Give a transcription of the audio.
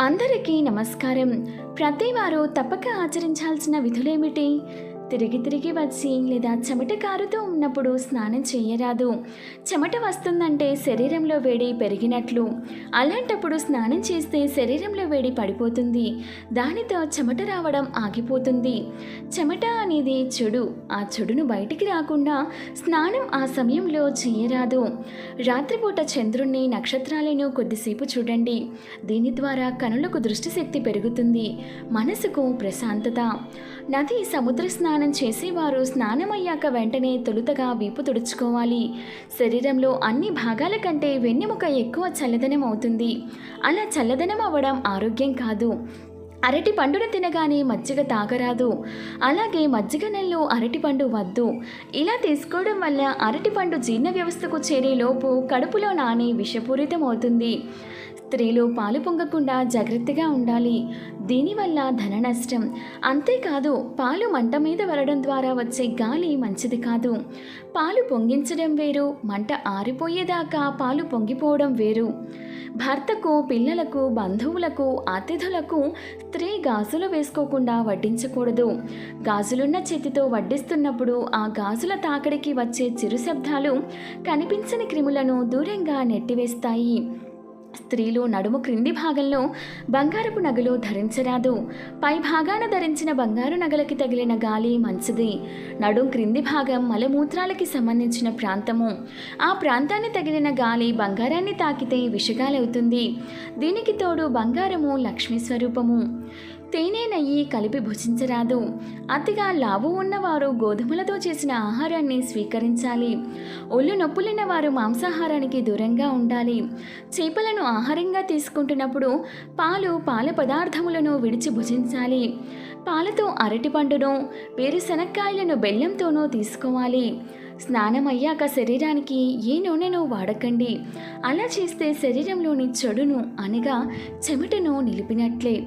అందరికీ నమస్కారం. ప్రతి వారు తప్పక ఆచరించాల్సిన విధులేమిటి? తిరిగి తిరిగి వచ్చి లేదా చెమట కారుతూ ఉన్నప్పుడు స్నానం చేయరాదు. చెమట వస్తుందంటే శరీరంలో వేడి పెరిగినట్లు. అలాంటప్పుడు స్నానం చేస్తే శరీరంలో వేడి పడిపోతుంది. దానితో చెమట రావడం ఆగిపోతుంది. చెమట అనేది చెడు ఆ చెడును బయటికి రాకుండా స్నానం ఆ సమయంలో చేయరాదు. రాత్రిపూట చంద్రుణ్ణి నక్షత్రాలను కొద్దిసేపు చూడండి. దీని ద్వారా కనులకు దృష్టిశక్తి పెరుగుతుంది. మనసుకు ప్రశాంతత. నది సముద్ర స్నానం స్నానం చేసేవారు స్నానమయ్యాక వెంటనే తొలుతగా వీపు తుడుచుకోవాలి. శరీరంలో అన్ని భాగాల కంటే వెన్నెముక ఎక్కువ చల్లదనం అవుతుంది. అలా చల్లదనం అవ్వడం ఆరోగ్యం కాదు. అరటి పండును తినగానే మజ్జిగ తాగరాదు. అలాగే మజ్జిగ నెలలో అరటిపండు వద్దు. ఇలా తీసుకోవడం వల్ల అరటిపండు జీర్ణ వ్యవస్థకు చేరే లోపు కడుపులో నాని విషపూరితం అవుతుంది స్త్రీలు పాలు పొంగకుండా జాగ్రత్తగా ఉండాలి. దీనివల్ల ధన నష్టం. అంతేకాదు పాలు మంట మీద వరడం ద్వారా వచ్చే గాలి మంచిది కాదు. పాలు పొంగించడం వేరు మంట ఆరిపోయేదాకా పాలు పొంగిపోవడం వేరు. భర్తకు పిల్లలకు బంధువులకు అతిథులకు స్త్రీ గాజులు వేసుకోకుండా వడ్డించకూడదు. గాజులున్న చేతితో వడ్డిస్తున్నప్పుడు ఆ గాజుల తాకడికి వచ్చే చిరు శబ్దాలు కనిపించని క్రిములను దూరంగా నెట్టివేస్తాయి. స్త్రీలు నడుము క్రింది భాగంలో బంగారపు నగలు ధరించరాదు. పై భాగాన ధరించిన బంగారు నగలకి తగిలిన గాలి మంచిది. నడుం క్రింది భాగం మలమూత్రాలకి సంబంధించిన ప్రాంతము. ఆ ప్రాంతాన్ని తగిలిన గాలి బంగారాన్ని తాకితే విషగాలవుతుంది. దీనికి తోడు బంగారము లక్ష్మీ స్వరూపము. తేనె నెయ్యి కలిపి భుజించరాదు. అతిగా లావు ఉన్నవారు గోధుమలతో చేసిన ఆహారాన్ని స్వీకరించాలి. ఒళ్ళు నొప్పులున్న వారు మాంసాహారానికి దూరంగా ఉండాలి. చేపలను ఆహారంగా తీసుకుంటున్నప్పుడు పాలు పాల పదార్థములను విడిచి భుజించాలి. పాలతో అరటిపండును వేరుశనక్కాయలను బెల్లంతోనూ తీసుకోవాలి. స్నానం అయ్యాక శరీరానికి ఏ నూనెను వాడకండి. అలా చేస్తే శరీరంలోని చెడును అనగా చెమటను నిలిపినట్లే.